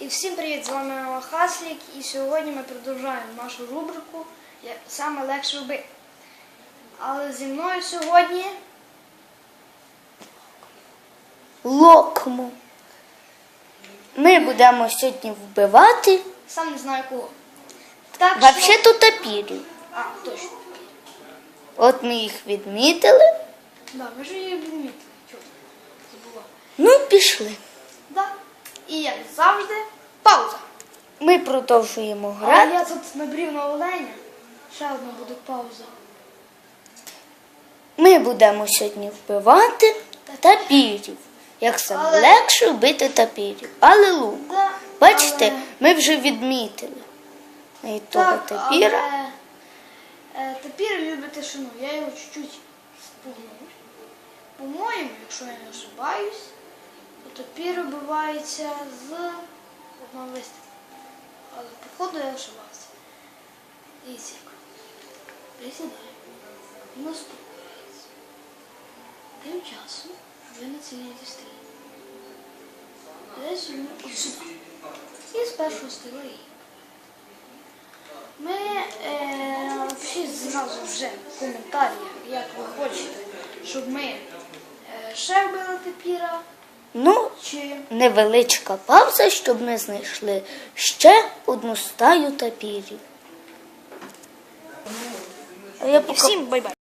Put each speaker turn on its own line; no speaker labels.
І всім привіт! З вами Хаслік, і сьогодні ми продовжуємо нашу рубрику Саме легше робити. Але зі мною сьогодні
локму. Ми будемо сьогодні вбивати
сам не знаю кого. Так
взагалі-то тапірів.
А, точно.
От ми їх відмітили.
Да, ми ж її відмітили. Чого? Забула.
Ну, пішли.
І як завжди, пауза.
Ми продовжуємо грати.
А я тут набрів на оленя. Ще одна буде пауза.
Ми будемо сьогодні вбивати тапірів. Як саме
Але-
легше вбити тапірів. Але лук.
Да,
Бачите,
але-
ми вже відмітили. І того
Так,
тапіра.
але е, тапір любите шину. Я його чуть-чуть спугнув. По-моєму, якщо я не ошибаюсь, то тапір вбивається з одного вистрілу. Але походу я ошибався. Як. Присідаю. Наступається. Тим часом ви націляєте стрій. Десь сюди. І з першого стріла її. Ми е, пишіть зразу вже в коментарях, як ви хочете, щоб ми е, ще вбили тепіра,
Ну,
чи
невеличка пауза, щоб ми знайшли ще одну стаю тапірів. Я поки...
всім бай-бай.